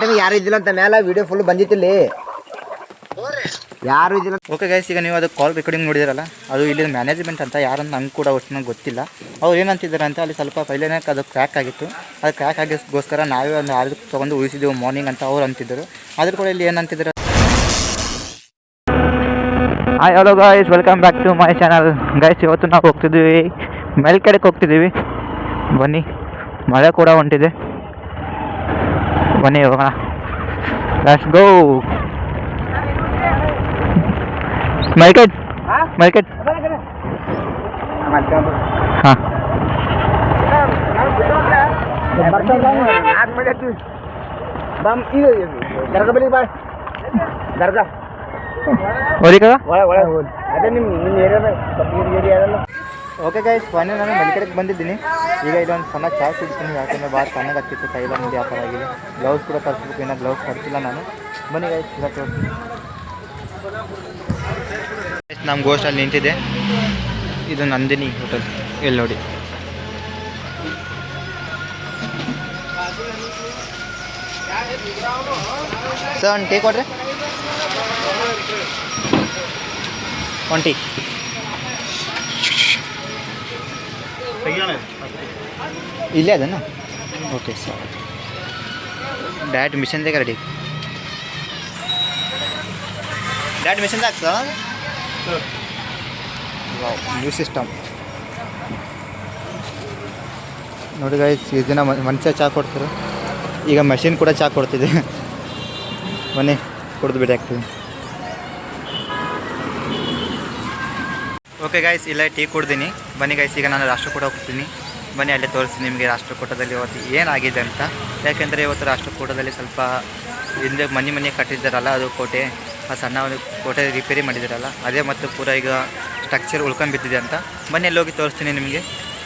Time ಯಾರು ಇದ್ದಿಲ್ಲ ಅಂತ ಮೇಲೆ ವಿಡಿಯೋ ಫುಲ್ ಬಂದಿತ್ತಿಲ್ಲಿ. ಯಾರು ಇದ್ದಿಲ್ಲ ಓಕೆ ಗೈಸ್ ಈಗ ನೀವು ಅದು ಕಾಲ್ ರೆಕಾರ್ಡಿಂಗ್ ನೋಡಿದಿರಲ್ಲ, ಅದು ಇಲ್ಲಿ ಮ್ಯಾನೇಜ್ಮೆಂಟ್ ಅಂತ ಯಾರಂತ ನಂಗೆ ಕೂಡ ಅಷ್ಟು ನಂಗೆ ಗೊತ್ತಿಲ್ಲ. ಅವ್ರು ಏನಂತಿದ್ದಾರೆ ಅಂತ ಅಲ್ಲಿ ಸ್ವಲ್ಪ ಪೈಲೇನೆ ಅದು ಕ್ರ್ಯಾಕ್ ಆಗಿತ್ತು. ಅದು ಕ್ರ್ಯಾಕ್ ಆಗಿಗೋಸ್ಕರ ನಾವೇ ಒಂದು ಆರು ತೊಗೊಂಡು ಉಳಿಸಿದ್ದೆವು ಮಾರ್ನಿಂಗ್ ಅಂತ ಅವ್ರು ಅಂತಿದ್ದರು. ಅದ್ರ ಕೂಡ ಇಲ್ಲಿ ಏನಂತಿದ್ದಾರೆ hi hello guys welcome back to my channel guys ಇವತ್ತು ನಾವು ಹೋಗ್ತಿದ್ದೀವಿ ಮೇಲ್ಕಡೆಗೆ ಹೋಗ್ತಿದ್ದೀವಿ. ಬನ್ನಿ, ಮಳೆ ಕೂಡ ಹೊಂಟಿದೆ. One year na. Let's go! Malikad! Ha? Malikad! Ha? Bam, ilo yun. Darga balik ba? Darga. Wala ka? Wala, wala. Ada ni, ni era ba? Tapir yeri era lang. Okay guys final ನಾನು ಮೆಲ್ಕಡೆಗೆ ಬಂದಿದ್ದೀನಿ. ಈಗ ಇದೊಂದು ಸಣ್ಣ ಚಾಯ್ ಕುಡಿತೀನಿ ಯಾಕಂದರೆ ಭಾಳ ಚೆನ್ನಾಗಾಗ್ತಿತ್ತು ಆ ಥರ ಆಗಿದೆ. ಗ್ಲೌಸ್ ಕೂಡ ತರಿಸ್ಬೇಕು ಇನ್ನೂ ಗ್ಲೌಸ್ ತರಿಸಿಲ್ಲ ನಾನು. ಬನ್ನಿ ಗೈಸ್ ಇಲ್ಲ ತೋರಿಸ್ತೀನಿ ನಮ್ಮ ಗೋಸ್ಟಲ್ಲಿ ನಿಂತಿದೆ. ಇದು ನಂದಿನಿ ಹೋಟೆಲ್ ಎಲ್ಲಿ ನೋಡಿ. ಸರ್, ಒಂದು ಟೀ ಕೊಡ್ರಿ. ಒಂದು ಟೀ. ಇಲ್ಲೇ ಅದನ್ನ? ಓಕೆ ಸರ್ ಡ್ಯಾಟ್ ಮಿಷನ್ದಾಗ ರೆಡಿ ಡ್ಯಾಟ್ ಮಿಷನ್ ಆಗ್ತದ? ನ್ಯೂ ಸಿಸ್ಟಮ್ ನೋಡಿ ಗಾಯ್ಸ್ ಈ ದಿನ ಮನುಷ್ಯ ಚಹಾ ಕೊಡ್ತಾರೆ. ಈಗ ಮಷಿನ್ ಕೂಡ ಚಾ ಕೊಡ್ತಿದೆ. ಬನ್ನಿ ಕುಡಿದು ಬಿಡಿ ಆಗ್ತದೆ. ಓಕೆ ಗಾಯ್ಸ್ ಇಲ್ಲ ಟೀ ಕುಡ್ದೀನಿ. ಬನ್ನಿ ಗಾಯ್ಸ್ ಈಗ ನಾನು ರಾಷ್ಟ್ರಕೂಟ ಹೋಗ್ತೀನಿ. ಬನ್ನಿ, ಅಲ್ಲೇ ತೋರಿಸ್ತೀನಿ ನಿಮಗೆ ರಾಷ್ಟ್ರಕೂಟದಲ್ಲಿ ಇವತ್ತು ಏನಾಗಿದೆ ಅಂತ. ಯಾಕೆಂದರೆ ಇವತ್ತು ರಾಷ್ಟ್ರಕೂಟದಲ್ಲಿ ಸ್ವಲ್ಪ ಹಿಂದೆ ಮನೆ ಮನೆ ಕಟ್ಟಿದ್ದಾರಲ್ಲ, ಅದು ಕೋಟೆ, ಆ ಸಣ್ಣ ಒಂದು ಕೋಟೆ ರಿಪೇರಿ ಮಾಡಿದ್ದಾರಲ್ಲ, ಅದೇ ಮತ್ತು ಪೂರ ಈಗ ಸ್ಟ್ರಕ್ಚರ್ ಉಳ್ಕೊಂಡು ಬಿದ್ದಿದೆ ಅಂತ. ಬನ್ನಿ, ಅಲ್ಲಿ ಹೋಗಿ ತೋರಿಸ್ತೀನಿ ನಿಮಗೆ.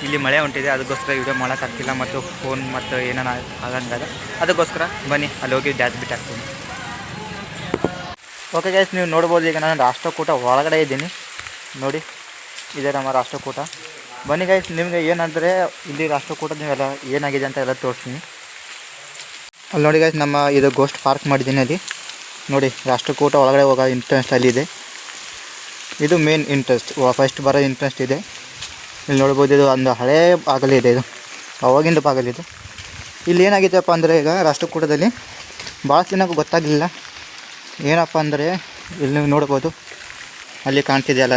ಇಲ್ಲಿ ಮಳೆ ಹೊಂಟಿದೆ ಅದಕ್ಕೋಸ್ಕರ ವೀಡಿಯೋ ಮಾಡೋಕ್ಕಾಗ್ತಿಲ್ಲ ಮತ್ತು ಫೋನ್ ಮತ್ತು ಏನೇನು ಆಗಂಗಾಗ ಅದಕ್ಕೋಸ್ಕರ ಬನ್ನಿ, ಅಲ್ಲಿ ಹೋಗಿ ಡ್ಯಾಸ್ ಬಿಟ್ಟಾಗ್ತೀನಿ ಓಕೆ ಗೈಸ್ ನೀವು ನೋಡ್ಬೋದು, ಈಗ ನಾನು ರಾಷ್ಟ್ರಕೂಟ ಒಳಗಡೆ ಇದ್ದೀನಿ. ನೋಡಿ. ಇದೆ ನಮ್ಮ ರಾಷ್ಟ್ರಕೂಟ. ಬನ್ನಿ ಗೈಸ್ ನಿಮಗೆ ಏನಂದರೆ ಇಲ್ಲಿ ರಾಷ್ಟ್ರಕೂಟ ನೀವೆಲ್ಲ ಏನಾಗಿದೆ ಅಂತ ಎಲ್ಲ ತೋರಿಸ್ತೀನಿ. ಅಲ್ಲಿ ನೋಡಿ ಗೈಸ್ ನಮ್ಮ ಇದು ಗೋಸ್ಟ್ ಪಾರ್ಕ್ ಮಾಡಿದ್ದೀನಿ ಅಲ್ಲಿ. ನೋಡಿ, ರಾಷ್ಟ್ರಕೂಟ ಒಳಗಡೆ ಹೋಗೋ ಇಂಟ್ರೆಸ್ಟ್ ಅಲ್ಲಿದೆ ಇದು. ಮೇನ್ ಇಂಟ್ರೆಸ್ಟ್ ಫಸ್ಟ್ ಬರೋ ಇಂಟ್ರೆಸ್ಟ್ ಇದೆ. ಇಲ್ಲಿ ನೋಡ್ಬೋದು ಇದು ಒಂದು ಹಳೇ ಇದೆ ಇದು. ಅವಾಗಿಂದ ಬಾಗಲಿದೆ ಇಲ್ಲಿ ಏನಾಗಿದೆಯಪ್ಪ ಅಂದರೆ ಈಗ ರಾಷ್ಟ್ರಕೂಟದಲ್ಲಿ ಭಾಳ ಜನಕ್ಕೆ ಗೊತ್ತಾಗಲಿಲ್ಲ. ಏನಪ್ಪ ಅಂದರೆ ಇಲ್ಲಿ ನೀವು ನೋಡ್ಬೋದು. ಅಲ್ಲಿ ಕಾಣ್ತಿದೆಯಲ್ಲ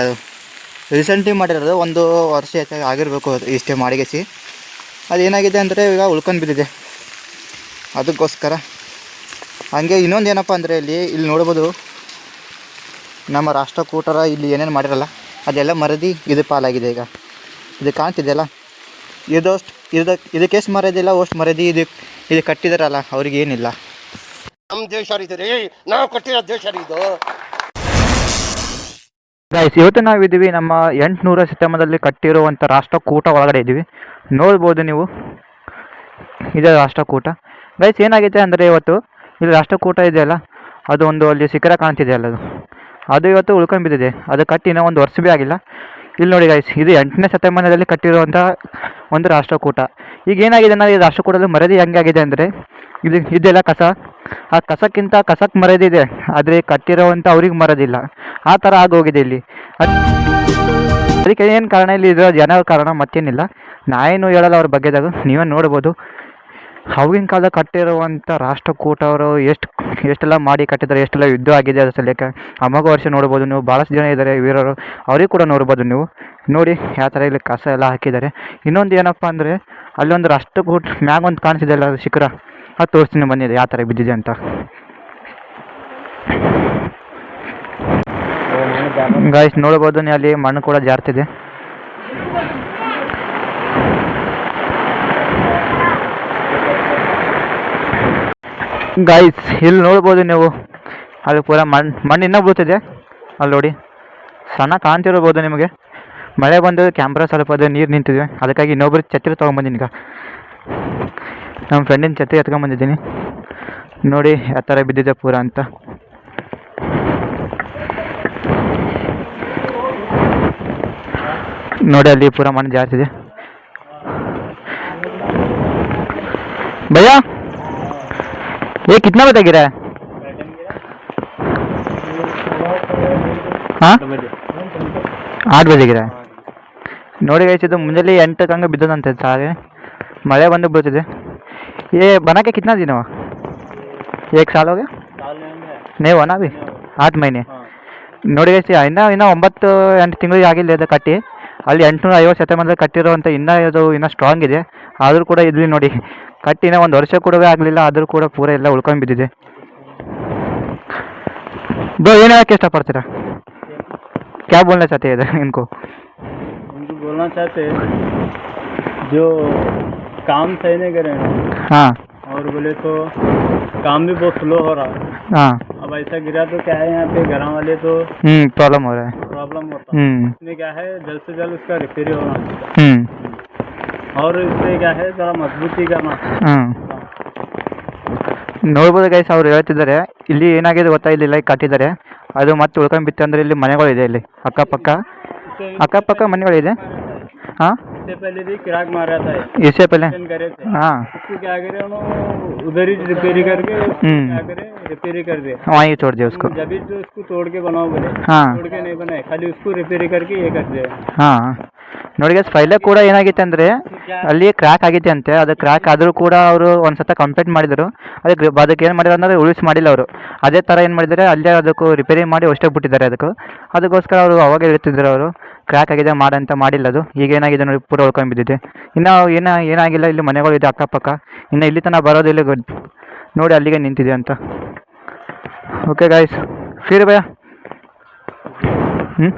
ರೀಸೆಂಟ್ಲಿ ಮಾಡಿರೋದು ಒಂದು ವರ್ಷ ಆಗಿರಬೇಕು ಇಷ್ಟೇ ಮಾಡಿಗೆಸಿ. ಅದು ಏನಾಗಿದೆ ಅಂದರೆ ಈಗ ಉಳ್ಕೊಂಡು ಬಿದ್ದಿದೆ. ಅದಕ್ಕೋಸ್ಕರ. ಹಾಗೆ ಇನ್ನೊಂದು ಏನಪ್ಪ ಅಂದರೆ ಇಲ್ಲಿ ಇಲ್ಲಿ ನೋಡ್ಬೋದು. ನಮ್ಮ ರಾಷ್ಟ್ರಕೂಟರ ಇಲ್ಲಿ ಏನೇನು ಮಾಡಿರಲ್ಲ, ಅದೆಲ್ಲ ಮರದಿ ಇದು ಪಾಲಾಗಿದೆ ಈಗ. ಇದು ಕಾಣ್ತಿದೆಯಲ್ಲ ಇದಷ್ಟು ಇದಕ್ಕೆ ಇದಕ್ಕೆ ಎಷ್ಟು ಮರದಿಲ್ಲ ಅಷ್ಟು ಮರದಿ ಇದು ಇದು ಕಟ್ಟಿದಾರಲ್ಲ, ಅವ್ರಿಗೆ ಏನಿಲ್ಲ. ನಮ್ಮ ದೇಶ ಇದು ರೀ, ನಾವು ಕಟ್ಟಿರೋ ದೇಶ ರೀ ಇದು. ಗೈಸ್ ಇವತ್ತು ನಾವಿದ್ದೀವಿ ನಮ್ಮ ಎಂಟುನೂರ ಸಿತಮದಲ್ಲಿ ಕಟ್ಟಿರುವಂಥ ರಾಷ್ಟ್ರಕೂಟ ಒಳಗಡೆ ಇದ್ದೀವಿ. ನೋಡ್ಬೋದು ನೀವು. ಇದೆ ರಾಷ್ಟ್ರಕೂಟ. ಗೈಸ್ ಏನಾಗಿದೆ ಅಂದರೆ ಇವತ್ತು? ಇಲ್ಲಿ ರಾಷ್ಟ್ರಕೂಟ ಇದೆಯಲ್ಲ? ಅದು ಒಂದು ಅಲ್ಲಿ ಶಿಖರ ಕಾಣ್ತಿದೆ ಅಲ್ಲ ಅದು. ಅದು ಇವತ್ತು ಉಳ್ಕೊಂಡ್ಬಿದ್ದಿದೆ ಅದು ಕಟ್ಟಿ ಇನ್ನೂ ಒಂದು ವರ್ಷ ಭೀ ಆಗಿಲ್ಲ. ಇಲ್ಲಿ ನೋಡಿ ಗೈಸ್ ಇದು ಎಂಟನೇ ಶತಮಾನದಲ್ಲಿ ಕಟ್ಟಿರುವಂಥ ಒಂದು ರಾಷ್ಟ್ರಕೂಟ. ಈಗ ಏನಾಗಿದೆ ಅಂದರೆ ಈ ರಾಷ್ಟ್ರಕೂಟದಲ್ಲಿ ಮರದಿ ಹೆಂಗಾಗಿದೆ ಅಂದರೆ, ಇದು, ಇದೆಲ್ಲ ಕಸ. ಆ ಕಸಕ್ಕಿಂತ ಕಸಕ್ಕೆ ಮರದಿದೆ, ಆದರೆ ಕಟ್ಟಿರೋವಂಥ ಅವ್ರಿಗೆ ಮರದಿಲ್ಲ. ಆ ಥರ ಆಗೋಗಿದೆ ಇಲ್ಲಿ. ಅದ್- ಅದಕ್ಕೆ ಏನು ಕಾರಣ ಇಲ್ಲಿ ಇರೋ ಜನರ ಕಾರಣ ಮತ್ತೇನಿಲ್ಲ. ನಾಯೇನು ಹೇಳಲ್ಲ ಅವ್ರ ಬಗ್ಗೆದಾಗ ನೀವೇ ನೋಡ್ಬೋದು. ಅವಾಗಿನ ಕಾಲ ಕಟ್ಟಿರುವಂಥ ರಾಷ್ಟ್ರಕೂಟ ಅವರು ಎಷ್ಟು, ಎಷ್ಟೆಲ್ಲ ಮಾಡಿ ಕಟ್ಟಿದ್ದಾರೆ, ಎಷ್ಟೆಲ್ಲ ಯುದ್ಧ ಆಗಿದೆ ಅದ್ರ ಸಲಕ್ಕೆ ಅಮೋಘ ವರ್ಷ ನೋಡ್ಬೋದು ನೀವು. ಭಾಳಷ್ಟು ಜನ ಇದ್ದಾರೆ ವೀರರು. ಅವ್ರಿಗೆ ಕೂಡ ನೋಡ್ಬೋದು ನೀವು. ನೋಡಿ ಯಾವ ಥರ ಇಲ್ಲಿ ಕಸ ಎಲ್ಲ ಹಾಕಿದ್ದಾರೆ. ಇನ್ನೊಂದು ಏನಪ್ಪ ಅಂದರೆ, ಅಲ್ಲೊಂದು ರಾಷ್ಟ್ರಕೂಟ ಮ್ಯಾಗ ಒಂದು ಕಾಣಿಸಿದೆ ಅಲ್ಲ ಶಿಖರ. ಅದು ತೋರಿಸ್ತೀನಿ ಬಂದಿದೆ, ಯಾವ ಥರ ಬಿದ್ದಿದೆ ಅಂತ. ಗಾಯ್ಸ್ ನೋಡ್ಬೋದು ಅಲ್ಲಿ ಮಣ್ಣು ಕೂಡ ಜಾರ್ತಿದೆ. ಗಾಯ್ಸ್ ಇಲ್ಲಿ ನೋಡ್ಬೋದು ನೀವು. ಅಲ್ಲಿ ಪೂರ ಮಣ್ಣು ಮಣ್ಣು ಇನ್ನೂ ಬೀಳ್ತಿದೆ ಅಲ್ಲಿ ನೋಡಿ. ಸಣ್ಣ ಕಾಣ್ತಿರ್ಬೋದು ನಿಮಗೆ. ಮಳೆ ಬಂದು ಕ್ಯಾಮ್ರಾ ಸ್ವಲ್ಪ ಅದು ನೀರು ನಿಂತಿದೆ. ಅದಕ್ಕಾಗಿ ಇನ್ನೊಬ್ರು ಛತ್ರಿ ಈಗ. ನಮ್ಮ ಫ್ರೆಂಡಿನ ಛತ್ರಿ ಎತ್ಕೊಂಬಂದಿದ್ದೀನಿ ನೋಡಿ ಯಾವ ಥರ ಬಿದ್ದಿದೆ ಪೂರ ಅಂತ. ನೋಡಿ, ಅಲ್ಲಿ ಪೂರ ಮಣ್ಣು ಜಾಸ್ತಿ ಇದೆ. ಭಯ ಏ, ಕಿತ್ನ ಬೇಕಾಗಿರ ಹಾಂ ಆರು ನೋಡಿ ಗೈಸ್ ಮುಂಜಾನೆ ಎಂಟಕ್ಕೆ ಹಂಗೆ ಬಿದ್ದದಂತೆ ಸಾರಿ ಮಳೆ ಬಂದು ಬೀಳ್ತಿದೆ ये बना के कितना दिन हुआ एक साल हो गया नहीं हुआ ना अभी आठ महीने ನೋಡಿ ಗೈಸ್ ಇನ್ನೂ ಇನ್ನೂ ಒಂಬತ್ತು ಎಂಟು ತಿಂಗಳಿಗೆ ಆಗಿಲ್ಲ ಇದು ಕಟ್ಟಿ ಅಲ್ಲಿ ಎಂಟುನೂರ ಐವತ್ತು ಶತಮಾನದಲ್ಲಿ ಕಟ್ಟಿರೋವಂಥ ಇನ್ನೂ ಇದು ಇನ್ನೂ ಸ್ಟ್ರಾಂಗ್ ಇದೆ ಆದರೂ ಕೂಡ ಇದ್ಲಿ ನೋಡಿ ಕಟ್ಟಿ ಇನ್ನೂ ಒಂದು ವರ್ಷ ಕೂಡ ಆಗಲಿಲ್ಲ ಆದರೂ ಕೂಡ ಪೂರ ಎಲ್ಲ ಉಳ್ಕೊಂಡು ಬಿದ್ದಿದೆ ಬ್ರೋ ಏನು ಹೇಳಕ್ಕೆ ಇಷ್ಟಪಡ್ತೀರಾ क्या बोलना चाहते हैं इधर इनको उनको बोलना चाहते हैं जो काम सही नहीं करे हैं हाँ और बोले तो काम भी बहुत स्लो हो रहा है हाँ अब ऐसा गिरा तो क्या है यहाँ पे घर वाले तो हम्म प्रॉब्लम हो रहा है प्रॉब्लम होता है हम्म इसमें क्या है जल्द से जल्द उसका रिपेयर होना हम्म और इसमें क्या है जरा मजबूती करना ಹ್ಮ್ ನೋಡ್ಬೋದು ಗೈಸ್ ಅವ್ರು ಹೇಳ್ತಿದ್ದಾರೆ ಇಲ್ಲಿ ಏನಾಗಿದೆ ಗೊತ್ತಾ ಇಲ್ಲಿ ಲೈಕ್ ಕಟ್ಟಿದ್ದಾರೆ ಅದು ಮತ್ತೆ ಉಳ್ಕೊಂಡ್ ಬಿತ್ತು ಅಂದ್ರೆ ಇಲ್ಲಿ ಮನೆಗಳಿದೆ ಇಲ್ಲಿ ಅಕ್ಕಪಕ್ಕ इससे ಅಕ್ಕಪಕ್ಕ ಮನೆಗಳಿದೆ ಹಾಂ इससे पहले भी किराक रहा था इससे पहले? करे थे। हाँ। उसको क्या करे उधर ही रिपेयरी करके उसको हम्म। क्या करे रिपेयरी कर दे वहीं छोड़ दिया उसको। जब तो उसको तोड़ के बनाओ बोले। हाँ। तोड़ के नहीं बनाए खाली उसको रिपेयरी करके ये कर दे ಹಾಂ ನೋಡಿ ಗೈಸ್ ಫೈಲೇ ಕೂಡ ಏನಾಗಿತ್ತು ಅಂದರೆ ಅಲ್ಲಿ ಕ್ರ್ಯಾಕ್ ಆಗಿದೆ ಅಂತೆ. ಅದು ಕ್ರ್ಯಾಕ್ ಆದರೂ ಕೂಡ ಅವರು ಒಂದು ಸತ ಕಂಪ್ಲೇಂಟ್ ಮಾಡಿದರು. ಅದಕ್ಕೆ ಅದಕ್ಕೆ ಏನು ಮಾಡಿದ್ರು ಅಂದರೆ ಉಳಿಸಿ ಮಾಡಿಲ್ಲ ಅವರು. ಅದೇ ಥರ ಏನು ಮಾಡಿದ್ದಾರೆ ಅಲ್ಲೇ ಅದಕ್ಕೂ ರಿಪೇರಿ ಮಾಡಿ ಅಷ್ಟೇ ಬಿಟ್ಟಿದ್ದಾರೆ ಅದಕ್ಕೂ. ಅದಕ್ಕೋಸ್ಕರ ಅವರು ಅವಾಗ ಹೇಳ್ತಿದ್ರು ಅವರು ಕ್ರ್ಯಾಕ್ ಆಗಿದೆ ಮಾಡಂತ ಮಾಡಿಲ್ಲ ಅದು. ಈಗ ಏನಾಗಿದೆ ನೋಡಿ ಪೂರ ಉಳ್ಕೊಂಡು ಬಿದ್ದಿದೆ. ಇನ್ನು ಏನ ಏನಾಗಿಲ್ಲ ಇಲ್ಲಿ ಮನೆಗಳು ಇದೆ ಅಕ್ಕಪಕ್ಕ. ಇನ್ನು ಇಲ್ಲಿ ತನಕ ಬರೋದು ಇಲ್ಲಿ ನೋಡಿ ಅಲ್ಲಿಗೆ ನಿಂತಿದೆ ಅಂತ. ಓಕೆ ಗಾಯ್ಸ್ ಫಿರ್ ಭಯ ಹ್ಞೂ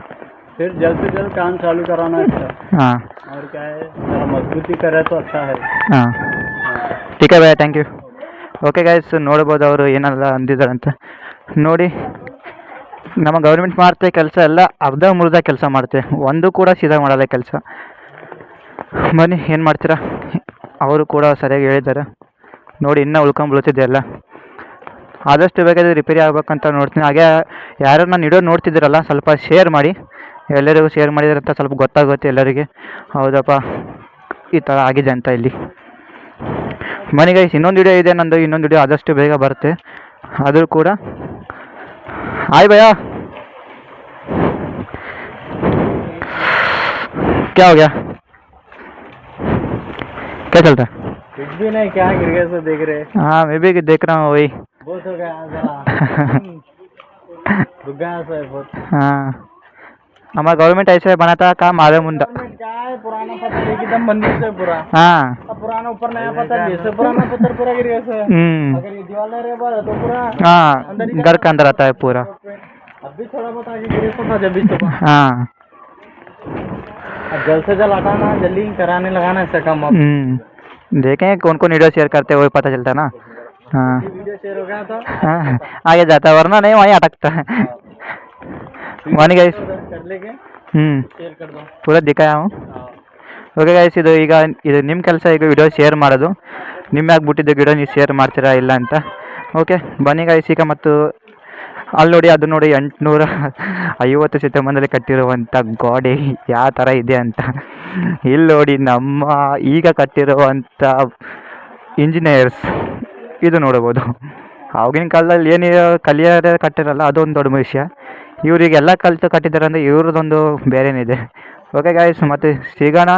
फिर जल्द से जल्द काम चालू कराना है इसका। ಹಾಂ और क्या है जरा मजबूती करे तो अच्छा है ಹಾಂ ಟೀಕ್ ಭಯ ಥ್ಯಾಂಕ್ ಯು ಓಕೆ ಗೈಸ್ ನೋಡ್ಬೋದು ಅವರು ಏನೆಲ್ಲ ಅಂದಿದ್ದಾರೆ ಅಂತ ನೋಡಿ ನಮ್ಮ ಗೌರ್ಮೆಂಟ್ ಮಾಡ್ತೆ ಕೆಲಸ ಎಲ್ಲ ಅರ್ಧ ಮುರ್ಧ ಕೆಲಸ ಮಾಡುತ್ತೆ ಒಂದು ಕೂಡ ಸೀದಾ ಮಾಡಲ್ಲ ಕೆಲಸ ಬನ್ನಿ ಏನು ಮಾಡ್ತೀರಾ ಅವರು ಕೂಡ ಸರಿಯಾಗಿ ಹೇಳಿದ್ದಾರೆ ನೋಡಿ ಇನ್ನೂ ಉಳ್ಕೊಂಡು ಬೀಳ್ತಿದೆ ಎಲ್ಲ ಆದಷ್ಟು ಬೇಗ ಇದು ರಿಪೇರಿ ಆಗ್ಬೇಕಂತ ನೋಡ್ತೀನಿ ಹಾಗೆ ಯಾರು ನಾನು ಇಡೋ ನೋಡ್ತಿದ್ದೀರಲ್ಲ ಸ್ವಲ್ಪ ಶೇರ್ ಮಾಡಿ ಎಲ್ಲರಿಗೂ ಶೇರ್ ಮಾಡಿದ್ರೆ ಅಂತ ಸ್ವಲ್ಪ ಗೊತ್ತಾಗುತ್ತೆ ಎಲ್ಲರಿಗೆ ಹೌದಪ್ಪ ಈ ಥರ ಆಗಿದೆ ಅಂತ ಇಲ್ಲಿ ಬನ್ನಿ ಗೈಸ್ ಇನ್ನೊಂದು ವಿಡಿಯೋ ಇದೆ ನಂದು ಇನ್ನೊಂದು ವಿಡಿಯೋ ಆದಷ್ಟು ಬೇಗ ಬರುತ್ತೆ ಆದರೂ ಕೂಡ ಆಯ್ ಭಯ क्या हो गया क्या चलता है कुछ भी नहीं क्या गिर गए से देख रहे हाँ मैं भी देख रहा हूँ वही बहुत हो गया जरा रुक गया से बहुत हाँ हमारा गवर्नमेंट ऐसे बनाता काम आगे मुंडा क्या है पुराना पत्थर एकदम मंदिर से पूरा। हाँ। अब पुराना ऊपर नया पत्थर जैसे पुराना पत्थर पूरा गिर गया से। हम्म। अगर ये दीवार नहीं रहे तो पूरा हाँ घर के अंदर आता है पूरा। अब भी थोड़ा बहुत आगे गिरे तो था जब भी सुबह हाँ। अब जल्द से जल्द हटाना जल्दी कराने लगाना इसका काम अब। हम्म। देखें कौन कौन वीडियो शेयर करते हैं वही पता चलता है ना। हाँ। वीडियो शेयर हो गया था हाँ आगे जाता है वरना नहीं वहीं अटकता है। वन गैस ಹ್ಞೂ ಪೂರ ದಿಕ್ಕಾಯ ಓಕೆ ಗೈಸ್ ಇದು ಈಗ ಇದು ನಿಮ್ಮ ಕೆಲಸ ಈಗ ವಿಡಿಯೋ ಶೇರ್ ಮಾಡೋದು. ನಿಮ್ಮ ಯಾಕೆ ಬಿಟ್ಟಿದ್ದು ವಿಡಿಯೋ ನೀವು ಶೇರ್ ಮಾಡ್ತೀರಾ ಇಲ್ಲ ಅಂತ. ಓಕೆ ಬನ್ನಿ ಗೈಸ್ ಈಗ ಮತ್ತು ಅಲ್ಲಿ ನೋಡಿ ಅದು ನೋಡಿ ಎಂಟುನೂರ ಐವತ್ತು ಶತಮಾನದಲ್ಲಿ ಕಟ್ಟಿರುವಂಥ ಗೋಡೆ ಯಾವ ಥರ ಇದೆ ಅಂತ. ಇಲ್ಲಿ ನೋಡಿ ನಮ್ಮ ಈಗ ಕಟ್ಟಿರುವಂಥ ಇಂಜಿನಿಯರ್ಸ್ ಇದು ನೋಡ್ಬೋದು. ಆಗಿನ ಕಾಲದಲ್ಲಿ ಏನು ಕಲಿಯಾರ ಕಟ್ಟಿರಲ್ಲ ಅದೊಂದು ದೊಡ್ಡ ವಿಷಯ. ಇವರಿಗೆಲ್ಲ ಕಲಿತು ಕಟ್ಟಿದ್ದಾರೆ ಅಂದರೆ ಇವ್ರದ್ದೊಂದು ಬೇರೆನೇ ಓಕೆ ಗಾಯ್ಸ್ ಮತ್ತೆ ಸಿಗೋಣ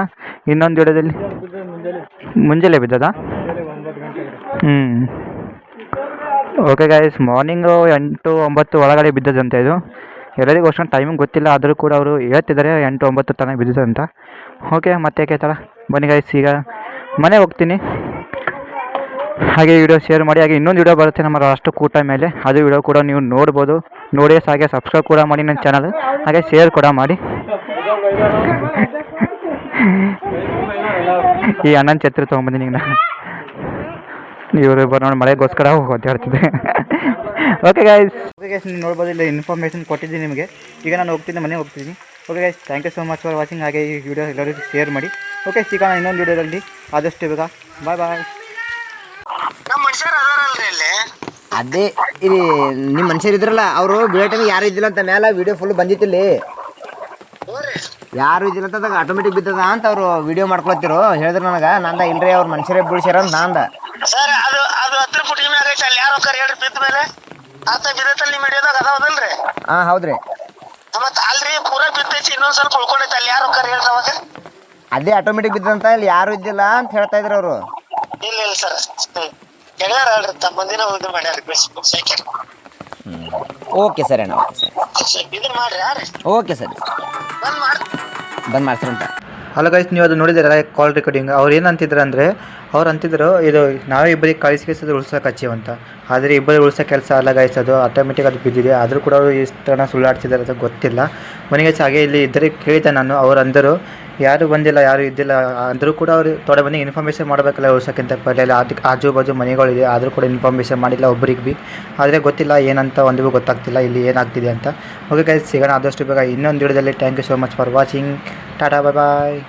ಇನ್ನೊಂದು ಗಿಡದಲ್ಲಿ ಮುಂಜಾನೆ ಬಿದ್ದದಾ? ಹ್ಞೂ ಓಕೆ ಗಾಯ್ಸ್ ಮಾರ್ನಿಂಗು ಎಂಟು ಒಂಬತ್ತು ಒಳಗಡೆ ಬಿದ್ದದಂತೆ ಇದು. ಎಲ್ಲರಿಗೂ ಅಷ್ಟೊಂದು ಟೈಮಿಂಗ್ ಗೊತ್ತಿಲ್ಲ, ಆದರೂ ಕೂಡ ಅವರು ಹೇಳ್ತಿದ್ದಾರೆ ಎಂಟು ಒಂಬತ್ತು ತನಕ ಬಿದ್ದಿದೆ ಅಂತ ಓಕೆ ಮತ್ತೆ ಯಾಕೆ ಬನ್ನಿ ಗಾಯ್ಸ್ ಈಗ ಮನೆ ಹೋಗ್ತೀನಿ. ಹಾಗೆ ವಿಡಿಯೋ ಶೇರ್ ಮಾಡಿ, ಹಾಗೆ ಇನ್ನೊಂದು ವಿಡಿಯೋ ಬರುತ್ತೆ ನಮ್ಮ ರಾಷ್ಟ್ರಕೂಟ ಮೇಲೆ. ಅದು ವಿಡಿಯೋ ಕೂಡ ನೀವು ನೋಡ್ಬೋದು. ನೋಡಿ, ಹಾಗೆ ಸಬ್ಸ್ಕ್ರೈಬ್ ಕೂಡ ಮಾಡಿ ನನ್ನ ಚಾನಲ್ ಹಾಗೆ ಶೇರ್ ಕೂಡ ಮಾಡಿ. ಈ ಅಣ್ಣನ ಛತ್ರಿ ತೊಗೊಂಬಂದಿನಿ ನಾನು. ಇವರು ನೋಡಿ ಮಳೆಗೋಸ್ಕರ ಓದಾಡ್ತಿದ್ದೆ ಓಕೆ ಗೈಸ್ ಓಕೆ ಗೈಸ್ ನೀವು ನೋಡ್ಬೋದು, ಇಲ್ಲ ಇನ್ಫಾರ್ಮೇಷನ್ ಕೊಟ್ಟಿದ್ದೀನಿ ನಿಮಗೆ. ಈಗ ನಾನು ಹೋಗ್ತೀನಿ, ಮನೆಗೆ ಹೋಗ್ತೀನಿ. Okay guys thank you so much for watching ಹಾಗೆ ಈ ವಿಡಿಯೋ ಎಲ್ಲರಿಗೂ ಶೇರ್ ಮಾಡಿ. ಓಕೆ ಸಿಗೋಣ ಇನ್ನೊಂದು ವಿಡಿಯೋದಲ್ಲಿ ಆದಷ್ಟು ಬೇಗ. ಬಾಯ್ ಬಾಯ್ ನಮ್ಮ ಮನುಷ್ಯರು ಅದಾರಲ್ರಿ ಅಲ್ಲಿ ಅದೇ ಇಲ್ಲಿ ನಿಮ್ಮ ಮನುಷ್ಯರು ಇದ್ರಲ್ಲ ಅವರು ಟೈಮಿಗೆ ಯಾರು ಇದ್ದಿಲ್ಲ ಅಂತ ಮೇಲೆ ವಿಡಿಯೋ ಫುಲ್ ಬಂದಿತ್ತಿಲ್ಲಿ ಯಾರು ಇದ್ದಿಲ್ಲ ಅಂತ ಆಟೋಮೆಟಿಕ್ ಬಿದ್ದದ ಅಂತ ಅವ್ರು ವಿಡಿಯೋ ಮಾಡ್ಕೊಳತ್ತಿರು. ಹೇಳಿದ್ರು ನನಗೆ ನಂದ ಇಲ್ರಿ ಅವ್ರ ಮನುಷ್ಯರೇ ಬೀಳ್ಸ್ಯಾರ ಅಂತ ನಂದ. ಸರ್ ಅದು ಅದು ಹತ್ರ ಫುಟ್ ಅಲ್ಲಿ ಯಾರೋ ಕರ್ ಹೇಳ್ರಿ ಬಿದ್ದ ಮೇಲೆ. ಅರ್ಥ ಬಿದ್ದೈತಲ್ಲಿ ನಿಮ್ಮ ಹಿಡಿಯೋದಾಗ ಅದಾವದಲ್ರಿ ಹಾಂ ಹೌದ್ರಿ. ಮತ್ತ ಅಲ್ರಿ ಪೂರಾ ಬಿದ್ದೈತಿ ಇನ್ನೊಂದ್ ಸ್ವಲ್ಪ ಉಳ್ಕೊಂಡೈತಿ ಅಲ್ಲಿ ಯಾರೋ ಕರ್ ಹೇಳ್ರಿ ಅವಾಗ. ಅದೇ ಆಟೋಮೆಟಿಕ್ ಬಿದ್ದಂತ ಇಲ್ಲಿ ಯಾರು ಇದ್ದಿಲ್ಲ ಅಂತ ಹೇಳ್ತಾ ಇದ್ರು ಅವರು. ಇಲ್ಲ ಇಲ್ಲ ಸರ್. ಗೆಳೆಯರ ಆಡ್ರಿ ತಮ್ಮ ಮಂದಿನ ಇದು ಮಾಡ್ಯಾರ ಸಾಕ್ಯಾರ ಓಕೆ ಸರ್ ಅಣ್ಣ ಓಕೆ ಸರ್. ಇದನ್ನ ಮಾಡ್ರಿ ಯಾರು ಓಕೆ ಸರ್. ಬಂದ್ ಮಾಡಿ. ಬಂದ್ ಮಾಡ್ತಾರಂತ ಹಲೋ ಗೈಸ್ ನೀವು ಅದು ನೋಡಿದ್ರೆ ಕಾಲ್ ರೆಕಾರ್ಡಿಂಗ್ ಅವ್ರು ಏನು ಅಂತಿದ್ರು ಅಂದರೆ ಅವ್ರು ಅಂತಿದ್ರು ಇದು ನಾವೇ ಇಬ್ಬರಿಗೆ ಕಳಿಸ್ಕಿಸಿದ್ರೆ ಉಳ್ಸೋಕೆ ಹಚ್ಚಿವ್ ಅಂತ. ಆದರೆ ಇಬ್ಬರಿಗೆ ಉಳ್ಸೋ ಕೆಲಸ ಅಲ್ಲ ಗೈಸ್ ಅದು ಆಟೋಮೆಟಿಕ್ ಅದು ಬಿದ್ದಿದೆ. ಆದರೂ ಕೂಡ ಅವರು ಇಷ್ಟು ಸುಳ್ಳಾಡ್ತಿದ್ದಾರೆ ಅಂತ ಗೊತ್ತಿಲ್ಲ. ಮನೆಗೆ ಹಾಗೆ ಇಲ್ಲಿ ಇದ್ದರೆ ಕೇಳಿದೆ ನಾನು ಅವ್ರು ಅಂದರು ಯಾರು ಬಂದಿಲ್ಲ, ಯಾರು ಇದ್ದಿಲ್ಲ, ಅಂದರೂ ಕೂಡ ಅವ್ರು ತೊಡೆ ಬಂದು ಇನ್ಫಾರ್ಮೇಷನ್ ಮಾಡಬೇಕಲ್ಲ ಉಳ್ಸೋಕ್ಕಿಂತ ಪಹಲೆ ಅದಕ್ಕೆ ಆಜು ಬಾಜು ಮನೆಗಳಿದೆ, ಆದರೂ ಕೂಡ ಇನ್ಫಾರ್ಮೇಷನ್ ಮಾಡಿಲ್ಲ ಒಬ್ರಿಗೆ ಭೀ ಆದರೆ ಗೊತ್ತಿಲ್ಲ, ಏನಂತ ಒಂದು ಭೀ ಗೊತ್ತಾಗ್ತಿಲ್ಲ, ಇಲ್ಲಿ ಏನಾಗ್ತಿದೆ ಅಂತ. ಓಕೆ ಗೈಸ್ ಸಿಗೋಣ ಆದಷ್ಟು ಬೇಗ. ಇನ್ನೊಂದು ವಿಡಿಯೋದಲ್ಲಿ thank you so much for watching tata bye bye